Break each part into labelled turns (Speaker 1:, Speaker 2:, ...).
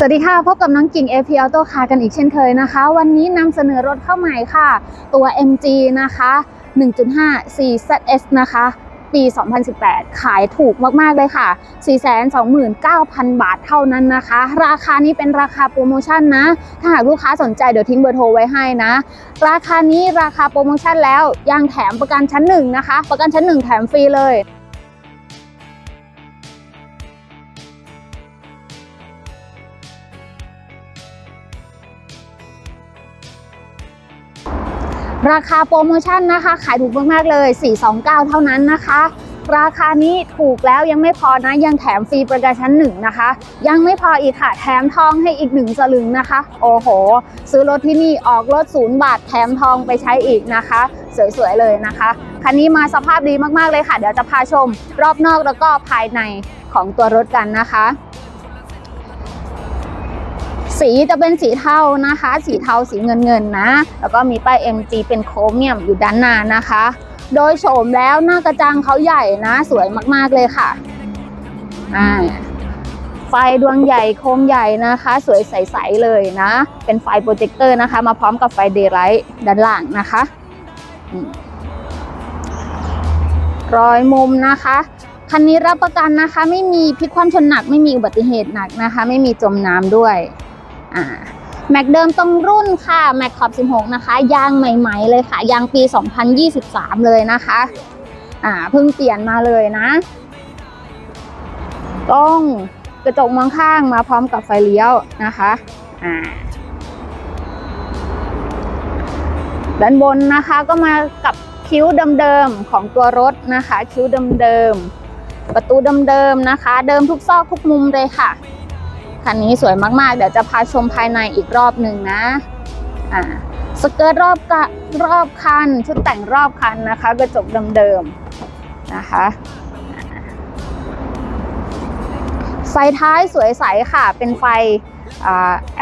Speaker 1: สวัสดีค่ะ พบกับน้องกิ่ง AP Auto Car กันอีกเช่นเคยนะคะ วันนี้นำเสนอรถเข้าใหม่ค่ะ ตัว MG นะคะ 1.5 4ZS นะคะ ปี 2018 ขายถูกมาก ๆ เลยค่ะ 429,000 บาทเท่านั้นนะคะ ราคานี้เป็นราคาโปรโมชั่นนะ ถ้าหากลูกค้าสนใจเดี๋ยวทิ้งเบอร์โทรไว้ให้นะ ราคานี้ราคาโปรโมชั่นแล้วยังแถมประกันชั้นหนึ่งนะคะ ประกันชั้นหนึ่งแถมฟรีเลย ราคาโปรโมชั่นนะคะ ขายถูกมากๆเลย 429 เท่านั้นนะคะ ราคานี้ถูกแล้วยังไม่พอนะ ยังแถมฟรีประกันชั้นหนึ่งนะคะ ยังไม่พออีกค่ะ แถมทองให้อีกหนึ่งสลึงนะคะ โอ้โห ซื้อรถที่นี่ออกรถศูนย์บาทแถมทองไปใช้อีกนะคะ สวยๆเลยนะคะ คันนี้มาสภาพดีมากๆเลยค่ะ เดี๋ยวจะพาชม รอบนอกแล้วก็ภายในของตัวรถกันนะคะ สีจะเป็นสีเทานะคะ สีเทาสีเงินเงินนะ แล้วก็มีป้าย MG เป็นโครเมียมอยู่ด้านหน้านะคะ โดยโฉมแล้วหน้ากระจังเขาใหญ่นะ สวยมากๆเลยค่ะอ่าไฟดวงใหญ่โคมใหญ่นะคะ สวยใสๆเลยนะ เป็นไฟโปรเจคเตอร์นะคะ มาพร้อมกับไฟเดย์ไลท์ด้านล่างนะคะรอยมุมนะคะคันนี้รับประกันนะคะ ไม่มีพิกคว่ำชนหนักไม่มีอุบัติเหตุหนักนะคะ ไม่มีจมน้ำด้วย อ่าแม็กเดิมตรงรุ่นค่ะแม็กขอบ 16 นะคะ ยางใหม่ ๆ เลยค่ะยางปี 2023 เลยนะคะ อ่าเพิ่งเปลี่ยนมาเลยนะต้องกระจกมองข้างมาพร้อมกับไฟเลี้ยวนะคะอ่าด้านบนนะคะก็มากับคิ้วเดิมๆของตัวรถนะคะ คิ้วเดิมๆประตูเดิมๆนะคะ เดิมทุกซอกทุกมุมเลยค่ะ คันนี้สวยมากๆ เดี๋ยวจะพาชมภายในอีกรอบหนึ่งนะอ่าสเกิร์ตรอบกะรอบคัน ชุดแต่งรอบคันนะคะกระจกเดิมๆนะคะไฟท้ายสวยใสค่ะ เป็นไฟ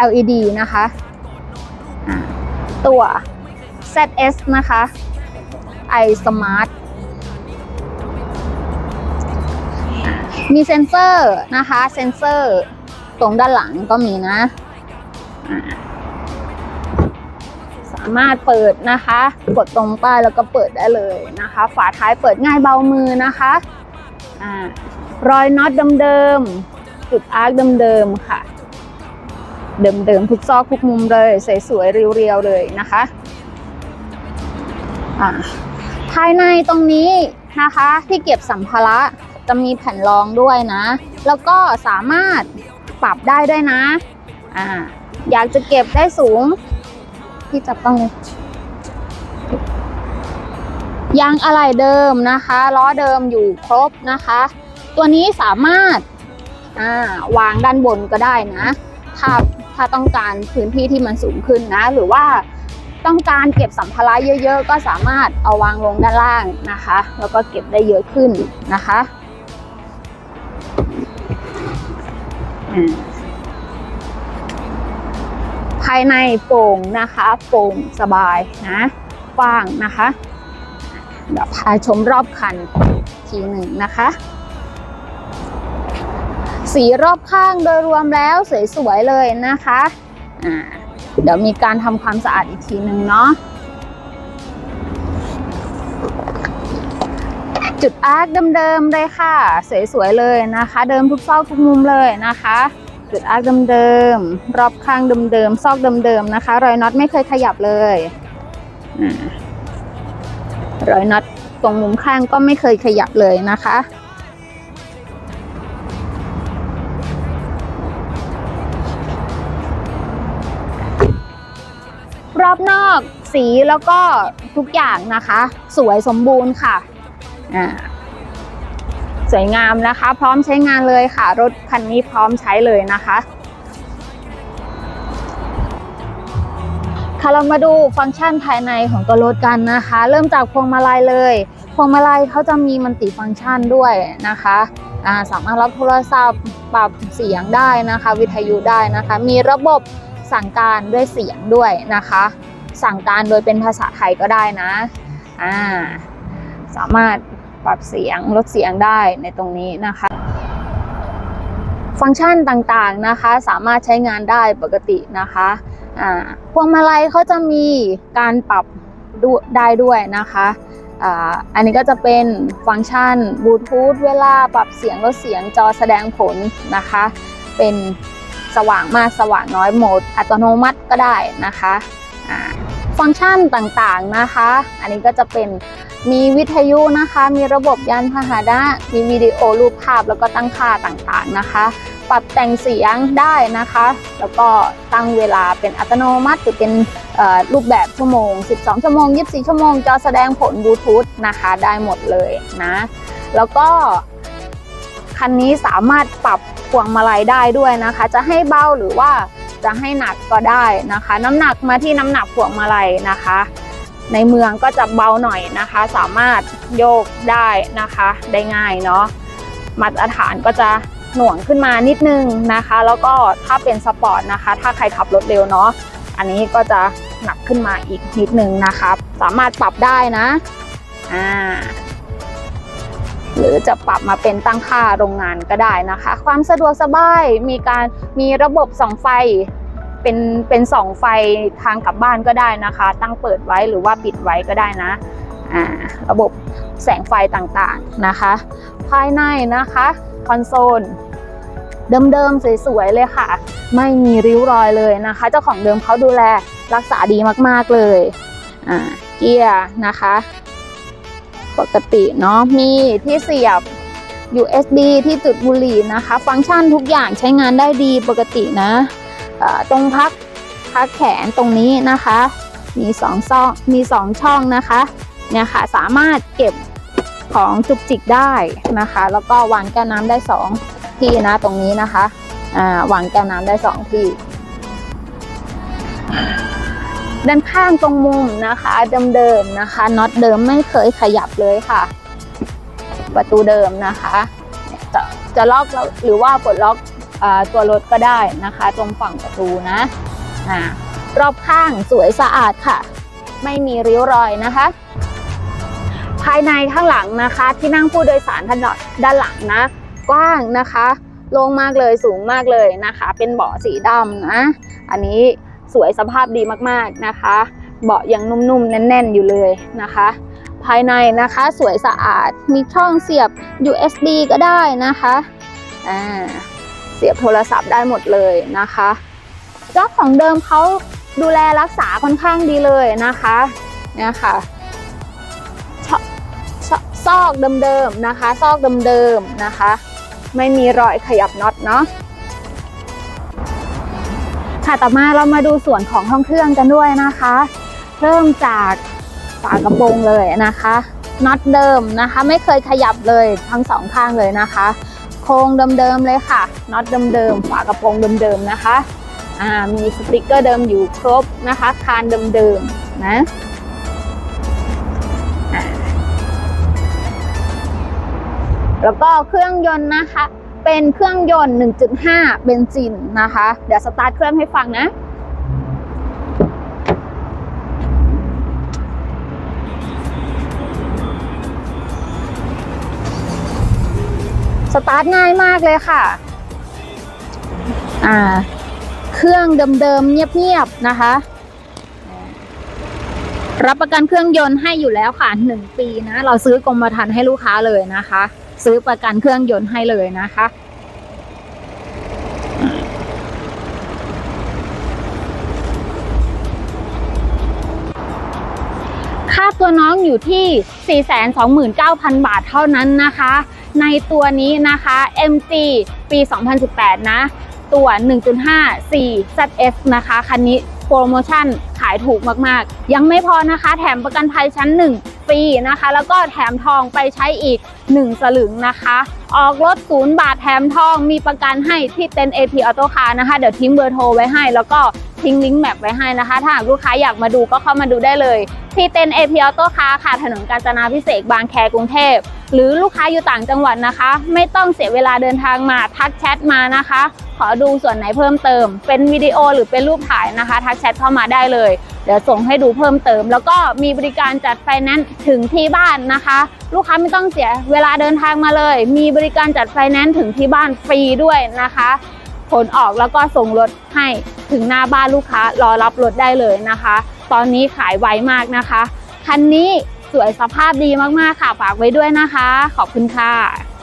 Speaker 1: LED นะคะ ตัว ZS นะคะ i Smart มีเซ็นเซอร์นะคะ เซ็นเซอร์ ตรงด้านหลังก็มีนะ สามารถเปิดนะคะ กดตรงป้ายแล้วก็เปิดได้เลยนะคะ ฝาท้ายเปิดง่ายเบามือนะคะอ่ารอยน็อตเดิมๆจุดอาร์คเดิมๆค่ะ เดิมๆทุกซอกทุกมุมเลยสวยๆเรียวๆเลยนะคะอ่าภายในตรงนี้นะคะที่เก็บสัมภาระจะมีแผ่นรองด้วยนะ แล้วก็สามารถ ปรับได้ด้วยนะ อ่า อยากจะเก็บได้สูงที่จับต้องเลยยางอะไหล่เดิมนะคะล้อเดิมอยู่ครบนะคะ ตัวนี้สามารถอ่าวางด้านบนก็ได้นะถ้าถ้าต้องการพื้นที่ที่มันสูงขึ้นนะ หรือว่าต้องการเก็บสัมภาระเยอะ ๆ ก็สามารถเอาวางลงด้านล่างนะคะ แล้วก็เก็บได้เยอะขึ้นนะคะ ภายในโปร่งนะคะโปร่งสบายนะกว้างนะคะเดี๋ยวพาชมรอบคันทีหนึ่งนะคะ สีรอบข้างโดยรวมแล้วสวยๆเลยนะคะ เดี๋ยวมีการทำความสะอาดอีกทีหนึ่งเนาะ จุดอาร์คเดิมๆเลยค่ะ สวยๆเลยนะคะ เดิมทุกซอกทุกมุมเลยนะคะ จุดอาร์คเดิมๆรอบข้างเดิมๆซอกเดิมๆนะคะ รอยน็อตไม่เคยขยับเลยอรอยน็อตตรงมุมข้างก็ไม่เคยขยับเลยนะคะรอบนอกสีแล้วก็ทุกอย่างนะคะ สวยสมบูรณ์ค่ะ อ่าสวยงามนะคะ พร้อมใช้งานเลยค่ะ รถคันนี้พร้อมใช้เลยนะคะค่ะเรามาดูฟังก์ชันภายในของตัวรถกันนะคะ เริ่มจากพวงมาลัยเลย พวงมาลัยเขาจะมีมันติฟังก์ชันด้วยนะคะาสามารถรับโทรศัพท์ปรับเสียงได้นะคะ วิทยุได้นะคะ มีระบบสั่งการด้วยเสียงด้วยนะคะ สั่งการโดยเป็นภาษาไทยก็ได้นะอ่าสามารถ ปรับเสียงลดเสียงได้ในตรงนี้นะคะ ฟังก์ชันต่างๆนะคะสามารถใช้งานได้ปกตินะคะพวงมาลัยเขาจะมีการปรับดูได้ด้วยนะคะอันนี้ก็จะเป็นฟังก์ชันบลูทูธเวลาปรับเสียงลดเสียงจอแสดงผลนะคะ เป็นสว่างมากสว่างน้อยโหมด อัตโนมัติก็ได้นะคะฟังก์ชันต่างๆนะคะ อันนี้ก็จะเป็น มีวิทยุนะคะ มีระบบยานพาหนะมีวิดีโอรูปภาพแล้วก็ตั้งค่าต่างๆนะคะ ปรับแต่งเสียงได้นะคะ แล้วก็ตั้งเวลาเป็นอัตโนมัติหรือเป็นรูปแบบชั่วโมง 12 ชั่วโมง 24 ชั่วโมงจอแสดงผลบลูทูธนะคะ ได้หมดเลยนะ แล้วก็คันนี้สามารถปรับพวงมาลัยได้ด้วยนะคะ จะให้เบาหรือว่าจะให้หนักก็ได้นะคะ น้ำหนักมาที่น้ำหนักพวงมาลัยนะคะ ในเมืองก็จะเบาหน่อยนะคะ สามารถโยกได้นะคะได้ง่ายเนาะมาตรฐานก็จะหน่วงขึ้นมานิดนึงนะคะ แล้วก็ถ้าเป็นสปอร์ตนะคะ ถ้าใครขับรถเร็วเนาะอันนี้ก็จะหนักขึ้นมาอีกนิดนึงนะคะสามารถปรับได้นะอ่าหรือจะปรับมาเป็นตั้งค่าโรงงานก็ได้นะคะ ความสะดวกสบายมีการมีระบบส่องไฟ เป็นเป็นสองไฟทางกลับบ้านก็ได้นะคะ ตั้งเปิดไว้หรือว่าปิดไว้ก็ได้นะอ่าระบบแสงไฟต่างๆนะคะ ภายในนะคะคอนโซลเดิมๆสวยๆเลยค่ะ ไม่มีริ้วรอยเลยนะคะ เจ้าของเดิมเขาดูแลรักษาดีมากๆเลยอ่าเกียร์นะคะ ปกติเนาะมีที่เสียบ USB ที่จุดบุหรี่นะคะ ฟังก์ชันทุกอย่างใช้งานได้ดีปกตินะ ตรงพักพักแขนตรงนี้นะคะ มีสองช่องมีสองช่องนะคะเนี่ยค่ะสามารถเก็บของจุกจิกได้นะคะ แล้วก็วางแก้วน้ำได้สองที่นะตรงนี้นะคะอ่าวางแก้วน้ำได้สองที่ด้านข้างตรงมุมนะคะเดิมๆนะคะน็อตเดิมไม่เคยขยับเลยค่ะ ประตูเดิมนะคะจะจะล็อกหรือว่าปลดล็อก ตัวรถก็ได้นะคะ ตรงฝั่งประตูนะอ่ารอบข้างสวยสะอาดค่ะ ไม่มีริ้วรอยนะคะ ภายในข้างหลังนะคะ ที่นั่งผู้โดยสารท่านด้านหลังนะ กว้างนะคะโล่งมากเลยสูงมากเลยนะคะ เป็นเบาะสีดำนะ อันนี้สวยสภาพดีมากๆนะคะ เบาะยังนุ่มๆ แน่น ๆ อยู่เลยนะคะ ภายในนะคะสวยสะอาดมีช่องเสียบ USB ก็ได้นะคะอ่า เสียบโทรศัพท์ได้หมดเลยนะคะเจ้าของเดิมเขาดูแลรักษาค่อนข้างดีเลยนะคะเนี่ยค่ะซอกเดิมๆนะคะ ซอกเดิมๆนะคะ ไม่มีรอยขยับน็อตเนาะค่ะต่อมาเรามาดูส่วนของห้องเครื่องกันด้วยนะคะ เริ่มจากฝากระโปรงเลยนะคะน็อตเดิมนะคะ ไม่เคยขยับเลยทั้งสองข้างเลยนะคะ โครงเดิมๆเลยค่ะน็อตเดิมๆฝากระโปรงเดิมๆนะคะอ่ามีสติกเกอร์เดิมอยู่ครบนะคะคานเดิมๆนะแล้วก็เครื่องยนต์นะคะ เป็นเครื่องยนต์ 1.5 เบนซินนะคะ เดี๋ยวสตาร์ทเครื่องให้ฟังนะ สตาร์ทง่ายมากเลยค่ะ อ่า เครื่องเดิมๆเงียบๆนะคะ รับประกันเครื่องยนต์ให้อยู่แล้วค่ะหนึ่งปีนะ เราซื้อกรมธรรม์ให้ลูกค้าเลยนะคะ ซื้อประกันเครื่องยนต์ให้เลยนะคะค่าตัวน้องอยู่ที่ 429,000 บาทเท่านั้นนะคะ ในตัวนี้นะคะ MG ปี 2018 นะ ตัว 1.5 4 ZS นะคะ คันนี้โปรโมชั่นขายถูกมากๆ ยังไม่พอนะคะ แถมประกันภัยชั้น 1 ฟรีนะคะ แล้วก็แถมทองไปใช้อีก 1 สลึงนะคะ ออกรถศูนย์บาทแถมทองมีประกันให้ที่เต็น AP Auto Car นะคะ เดี๋ยวทิ้งเบอร์โทรไว้ให้แล้วก็ทิ้งลิงก์แมปไว้ให้นะคะ ถ้าหากลูกค้าอยากมาดูก็เข้ามาดูได้เลย ที่เต็นท์ AP Auto Car ค่ะถนนกาญจนาพิเศษบางแคกรุงเทพ หรือลูกค้าอยู่ต่างจังหวัดนะคะ ไม่ต้องเสียเวลาเดินทางมาทักแชทมานะคะ ขอดูส่วนไหนเพิ่มเติม เป็นวิดีโอหรือเป็นรูปถ่ายนะคะ ทักแชทเข้ามาได้เลย เดี๋ยวส่งให้ดูเพิ่มเติม แล้วก็มีบริการจัดไฟแนนซ์ถึงที่บ้านนะคะ ลูกค้าไม่ต้องเสียเวลาเดินทางมาเลย มีบริการจัดไฟแนนซ์ถึงที่บ้านฟรีด้วยนะคะ ผลออกแล้วก็ส่งรถให้ถึงหน้าบ้านลูกค้ารอรับรถได้เลยนะคะ ตอนนี้ขายไวมากนะคะ คันนี้สวยสภาพดีมากๆค่ะฝากไว้ด้วยนะคะ ขอบคุณค่ะ